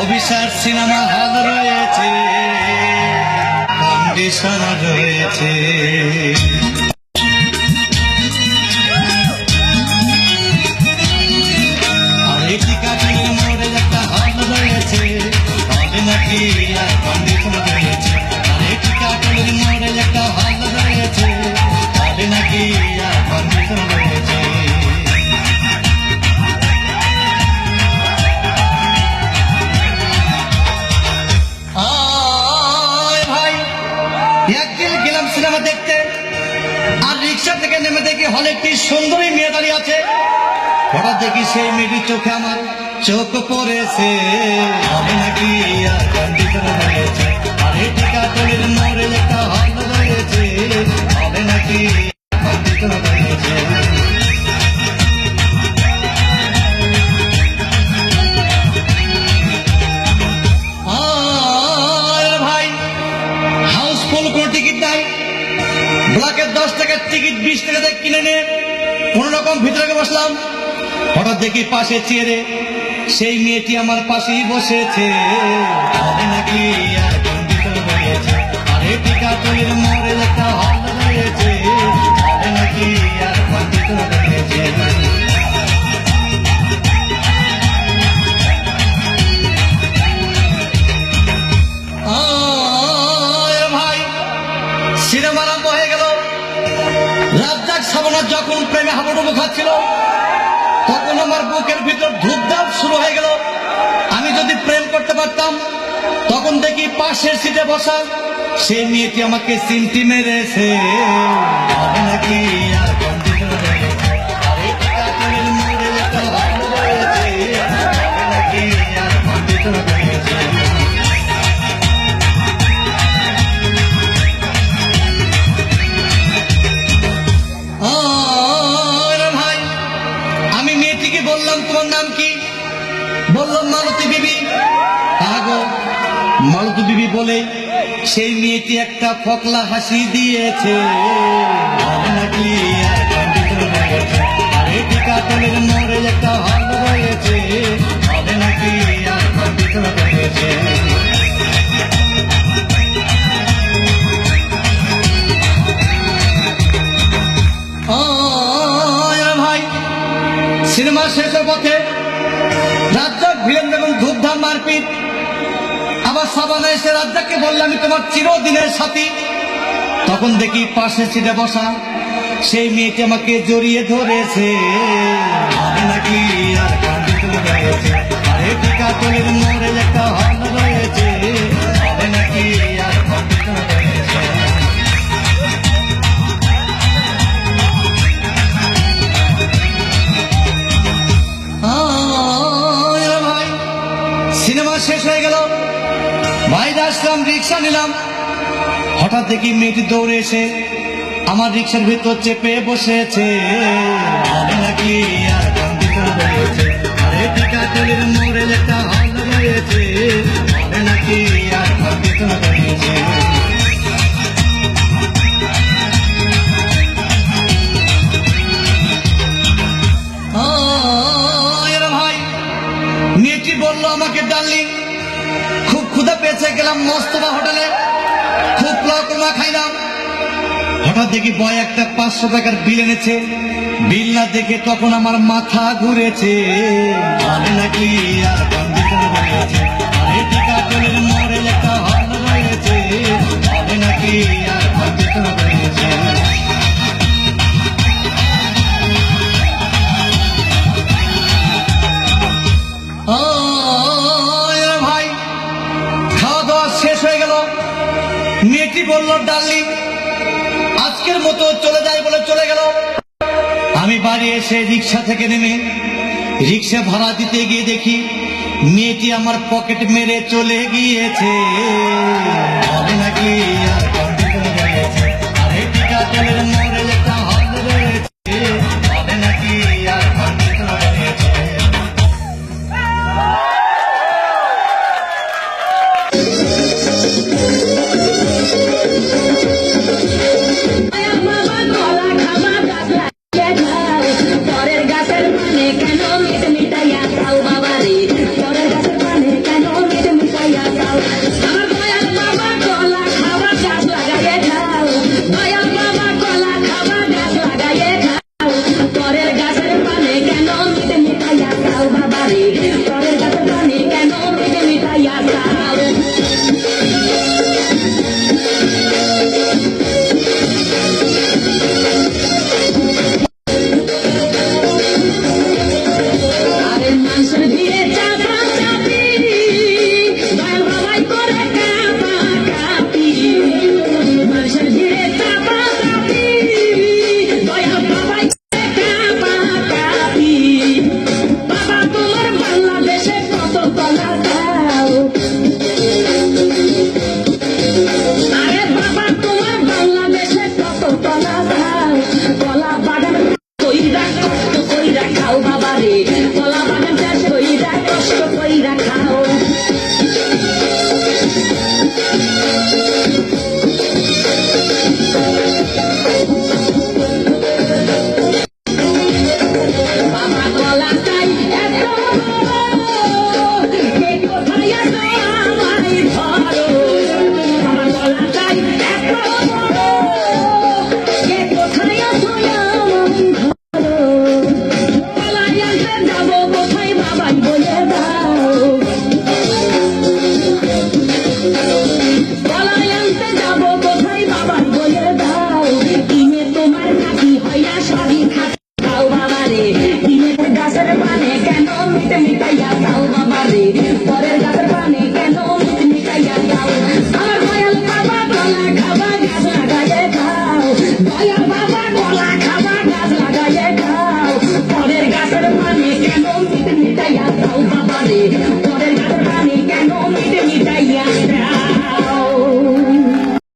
Abhisar cinema hall রয়েছে condition রয়েছে। আর এটি কাজের মোড়ে একটা হল রয়েছে হবে নাকি আর হলে একটি সুন্দরী মেয়ে দাঁড়িয়ে আছে? হঠাৎ দেখি সেই মেয়েটির চোখে আমার চোখ পড়েছে। হবে নাকি আর আর এই টিকাতলির একটা হল রয়েছে। হবে নাকি ভাই, হাউসফুল কোনো টিকিট নাই? ব্লকের দশ টাকার টিকিট বিশ টাকা কিনে নে কোনো রকম ভিতরে বসলাম। হঠাৎ দেখি পাশে চেয়ারে সেই মেয়েটি আমার পাশেই বসেছে। নাকি? আর সাবনার যখন প্রেমে হাবুডুবু খাচ্ছিল তখন আমার বুকের ভিতর ধূপধাপ শুরু হয়ে গেল। আমি যদি প্রেম করতে পারতাম, তখন দেখি পাশের সিটে বসা সে মেয়েটি আমাকে চিমটি মেরেছে। নাকি আর বললাম, তোমার নাম কি? বললাম, মালতী বিবি। মালতী বিবি বলে, সেই মেয়েটি একটা ফকলা হাসি দিয়েছে। সিনেমা শেষের পথে রাজ্জাক ভিলেন এবং ধূপধাম মারপিট। আবার সাবানা এসে রাজ্জাককে বললাম আমি তোমার চিরদিনের সাথী। তখন দেখি পাশে সিটে বসা সেই মেয়েটি আমাকে জড়িয়ে ধরেছে। নাকি আর আরে টিকাতলির মোড়ে একটা হল রয়েছে। নাকি আসলাম, রিক্সা নিলাম। হঠাৎ দেখি মেয়েটি দৌড়ে এসে আমার রিক্সার ভিতর চেপে বসেছে। হবে নাকি নাকি আর মেয়েটি বলল, আমাকে ডার্লিং ক্ষুধা পেয়েছে, গেলাম মস্তবা হোটেলে। খুব লকমা খাইলাম। হঠাৎ দেখি বয় একটা পাঁচশো টাকার বিল এনেছে। বিল না দেখে তখন আমার মাথা ঘুরেছে। নাকি আর মেয়েটি বলল ডার্লিং? আজকের মতো চলে যায় বলে চলে গেল। আমি বাড়ি এসে রিক্সা থেকে নেমে রিক্সা ভাড়া দিতে গিয়ে দেখি মেয়েটি আমার পকেট মেরে চলে গিয়েছে। নাকি আর? আরে টিকাতলির